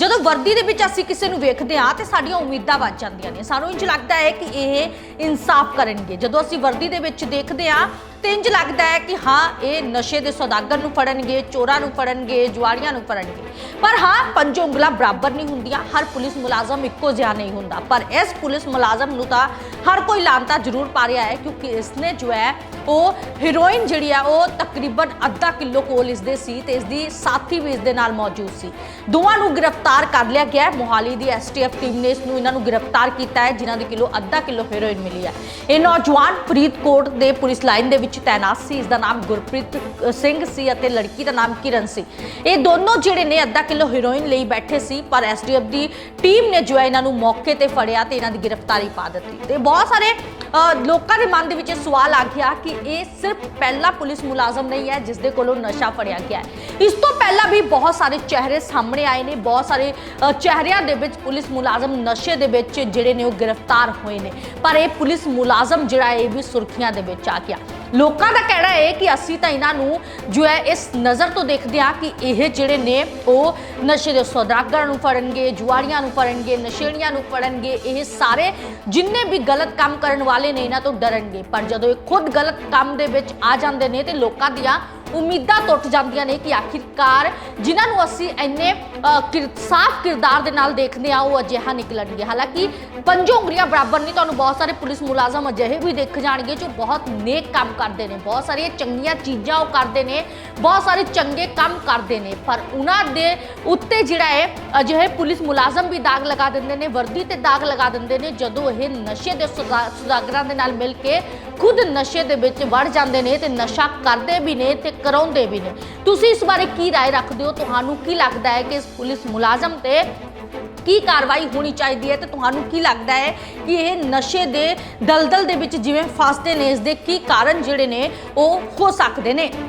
ਜਦੋਂ ਵਰਦੀ ਦੇ ਵਿੱਚ ਅਸੀਂ ਕਿਸੇ ਨੂੰ ਵੇਖਦੇ ਹਾਂ ਤੇ ਸਾਡੀਆਂ ਉਮੀਦਾਂ ਵੱਧ ਜਾਂਦੀਆਂ ਨੇ। ਸਾਨੂੰ ਇੰਜ ਲੱਗਦਾ ਹੈ ਕਿ ਇਹ ਇਨਸਾਫ ਕਰਨਗੇ। ਜਦੋਂ ਅਸੀਂ ਵਰਦੀ ਦੇ ਵਿੱਚ ਦੇਖਦੇ ਹਾਂ ਤੇ ਇੰਜ ਲੱਗਦਾ ਹੈ ਕਿ ਹਾਂ, ਇਹ ਨਸ਼ੇ ਦੇ ਸੌਦਾਗਰ ਨੂੰ ਫੜਨਗੇ, ਚੋਰਾਂ ਨੂੰ ਫੜਨਗੇ, ਜੁਆੜੀਆਂ ਨੂੰ ਫੜਨਗੇ। ਪਰ ਹਾਂ, ਪੰਜੋ ਉਂਗਲਾਂ ਬਰਾਬਰ ਨਹੀਂ ਹੁੰਦੀਆਂ। ਹਰ ਪੁਲਿਸ ਮੁਲਾਜ਼ਮ ਇੱਕੋ ਜਿਹਾ ਨਹੀਂ ਹੁੰਦਾ। ਪਰ ਇਸ ਪੁਲਿਸ ਮੁਲਾਜ਼ਮ ਨੂੰ ਤਾਂ ਹਰ ਕੋਈ ਲਾਂਤਾ ਜ਼ਰੂਰ ਪਾ ਰਿਹਾ ਹੈ ਕਿਉਂਕਿ ਇਸਨੇ ਜੋ ਹੈ ਉਹ ਹੀਰੋਇਨ ਜਿਹੜੀ ਆ, ਉਹ ਤਕਰੀਬਨ ਅੱਧਾ ਕਿਲੋ ਕੋਲ ਇਸਦੇ ਸੀ ਤੇ ਇਸਦੀ ਸਾਥੀ ਵੀ ਇਸਦੇ ਨਾਲ ਮੌਜੂਦ ਸੀ। ਦੋਵਾਂ ਨੂੰ ਗ੍ਰਿਫਤਾਰ ਕਰ ਲਿਆ ਗਿਆ ਹੈ। ਮੋਹਾਲੀ ਦੀ ਐਸਟੀਐਫ ਟੀਮ ਨੇ ਇਸ ਨੂੰ ਇਹਨਾਂ ਨੂੰ ਗ੍ਰਿਫਤਾਰ ਕੀਤਾ ਹੈ, ਜਿਨ੍ਹਾਂ ਦੇ ਕਿਲੋ ਅੱਧਾ ਕਿਲੋ ਹੀਰੋਇਨ ਮਿਲੀ ਹੈ। ਇਹ ਨੌਜਵਾਨ ਫਰੀਦਕੋਟ ਦੇ ਪੁਲਿਸ ਲਾਈਨ ਦੇ ਵਿੱਚ ਤਾਇਨਾਤ ਸੀ। ਇਸ ਦਾ ਨਾਮ ਗੁਰਪ੍ਰੀਤ ਸਿੰਘ ਸੀ ਅਤੇ ਲੜਕੀ ਦਾ ਨਾਮ ਕਿਰਨ ਸੀ। ਇਹ ਦੋਨੋਂ ਜਿਹੜੇ ਨੇ ਅੱਧਾ ਕਿਲੋ ਹੀਰੋਇਨ ਲਈ ਬੈਠੇ ਸੀ, ਪਰ ਐਸਡੀਐਫ ਦੀ ਟੀਮ ਨੇ ਜੋ ਹੈ ਇਹਨਾਂ ਨੂੰ ਮੌਕੇ ਤੇ ਫੜਿਆ ਤੇ ਇਹਨਾਂ ਦੀ ਗ੍ਰਿਫਤਾਰੀ ਪਾ ਦਿੱਤੀ। ਤੇ ਬਹੁਤ ਸਾਰੇ ਲੋਕਾਂ ਦੇ ਮਨ ਦੇ ਵਿੱਚ ਇਹ ਸਵਾਲ ਆ ਗਿਆ ਕਿ ਇਹ ਸਿਰਫ ਪਹਿਲਾ ਪੁਲਿਸ ਮੁਲਾਜ਼ਮ ਨਹੀਂ ਹੈ ਜਿਸ ਦੇ ਕੋਲੋਂ ਨਸ਼ਾ ਫੜਿਆ ਗਿਆ ਹੈ। ਇਸ ਤੋਂ ਪਹਿਲਾਂ ਵੀ ਬਹੁਤ ਸਾਰੇ ਚਿਹਰੇ ਸਾਹਮਣੇ ਆਏ ਨੇ ਬਹੁਤ ਸਾਰੇ ਚਿਹਰਿਆਂ ਦੇ ਵਿੱਚ ਪੁਲਿਸ ਮੁਲਾਜ਼ਮ ਨਸ਼ੇ ਦੇ ਵਿੱਚ ਜਿਹੜੇ ਨੇ ਉਹ ਗ੍ਰਿਫਤਾਰ ਹੋਏ ਨੇ। ਪਰ ਇਹ ਪੁਲਿਸ ਮੁਲਾਜ਼ਮ ਜਿਹੜਾ ਹੈ, ਇਹ ਵੀ ਸੁਰਖੀਆਂ ਦੇ ਵਿੱਚ ਆ ਗਿਆ। ਲੋਕਾਂ ਦਾ ਕਹਿਣਾ ਹੈ ਕਿ ਅਸੀਂ ਤਾਂ ਇਹਨਾਂ ਨੂੰ ਜੋ ਹੈ ਇਸ ਨਜ਼ਰ ਤੋਂ ਦੇਖਦੇ ਹਾਂ ਕਿ ਇਹ ਜਿਹੜੇ ਨੇ, ਉਹ ਨਸ਼ੇ ਦੇ ਸੌਦਾਗਰਾਂ ਨੂੰ ਫੜਨਗੇ, ਜੁਆੜੀਆਂ ਨੂੰ ਫੜਨਗੇ, ਨਸ਼ੇੜੀਆਂ ਨੂੰ ਫੜਨਗੇ, ਇਹ ਸਾਰੇ ਜਿੰਨੇ ਵੀ ਗਲਤ ਕੰਮ ਕਰਨ ਵਾਲੇ ਨੇ ਇਹਨਾਂ ਤੋਂ ਡਰਨਗੇ। ਪਰ ਜਦੋਂ ਇਹ ਖੁਦ ਗਲਤ ਕੰਮ ਦੇ ਵਿੱਚ ਆ ਜਾਂਦੇ ਨੇ ਤੇ ਲੋਕਾਂ ਦੀਆਂ ਉਮੀਦਾਂ ਟੁੱਟ ਜਾਂਦੀਆਂ ਨੇ ਕਿ ਆਖਿਰਕਾਰ ਜਿਨ੍ਹਾਂ ਨੂੰ ਅਸੀਂ ਇੰਨੇ ਕਿਰ- ਸਾਫ਼ ਕਿਰਦਾਰ ਦੇ ਨਾਲ ਦੇਖਦੇ ਆ ਉਹ ਅਜਿਹਾ ਨਿਕਲਣਗੇ। ਹਾਲਾਂਕਿ ਪੰਜੋ ਉਂਗਲੀਆਂ ਬਰਾਬਰ ਨਹੀਂ, ਤੁਹਾਨੂੰ ਬਹੁਤ ਸਾਰੇ ਪੁਲਿਸ ਮੁਲਾਜ਼ਮ ਅਜਿਹੇ ਵੀ ਦੇਖ ਜਾਣਗੇ ਜੋ ਬਹੁਤ ਨੇਕ ਕੰਮ ਕਰਦੇ ਨੇ। ਬਹੁਤ ਸਾਰੀਆਂ ਚੰਗੀਆਂ ਚੀਜ਼ਾਂ ਉਹ ਕਰਦੇ ਨੇ, ਬਹੁਤ ਸਾਰੇ ਚੰਗੇ ਕੰਮ ਕਰਦੇ ਨੇ, ਪਰ ਉਹਨਾਂ ਦੇ ਉੱਤੇ ਜਿਹੜਾ ਹੈ, ਅਜਿਹੇ ਪੁਲਿਸ ਮੁਲਾਜ਼ਮ ਵੀ ਦਾਗ ਲਗਾ ਦਿੰਦੇ ਨੇ, ਵਰਦੀ ਤੇ ਦਾਗ ਲਗਾ ਦਿੰਦੇ ਨੇ, ਜਦੋਂ ਇਹ ਨਸ਼ੇ ਦੇ ਸੁਦਾ- ਸੁਦਾਗਰਾਂ ਦੇ ਨਾਲ ਮਿਲ ਕੇ ਖੁਦ ਨਸ਼ੇ ਦੇ ਵਿੱਚ ਵੜ ਜਾਂਦੇ ਨੇ ਤੇ ਨਸ਼ਾ ਕਰਦੇ ਵੀ ਨੇ ਤੇ ਕਰਾਉਂਦੇ ਵੀ ਨੇ ਤੁਸੀਂ ਇਸ ਬਾਰੇ ਕੀ رائے ਰੱਖਦੇ ਹੋ ਤੁਹਾਨੂੰ ਕੀ ਲੱਗਦਾ ਹੈ ਕਿ ਇਸ ਪੁਲਿਸ ਮੁਲਾਜ਼ਮ ਤੇ ਕੀ ਕਾਰਵਾਈ ਹੋਣੀ ਚਾਹੀਦੀ ਹੈ ਤੇ ਤੁਹਾਨੂੰ ਕੀ ਲੱਗਦਾ ਹੈ ਕਿ ਇਹ ਨਸ਼ੇ ਦੇ ਦਲਦਲ ਦੇ ਵਿੱਚ ਜਿਵੇਂ ਫਸਦੇ ਨੇ ਇਸ ਦੇ ਕੀ ਕਾਰਨ ਜਿਹੜੇ ਨੇ ਉਹ ਹੋ ਸਕਦੇ ਨੇ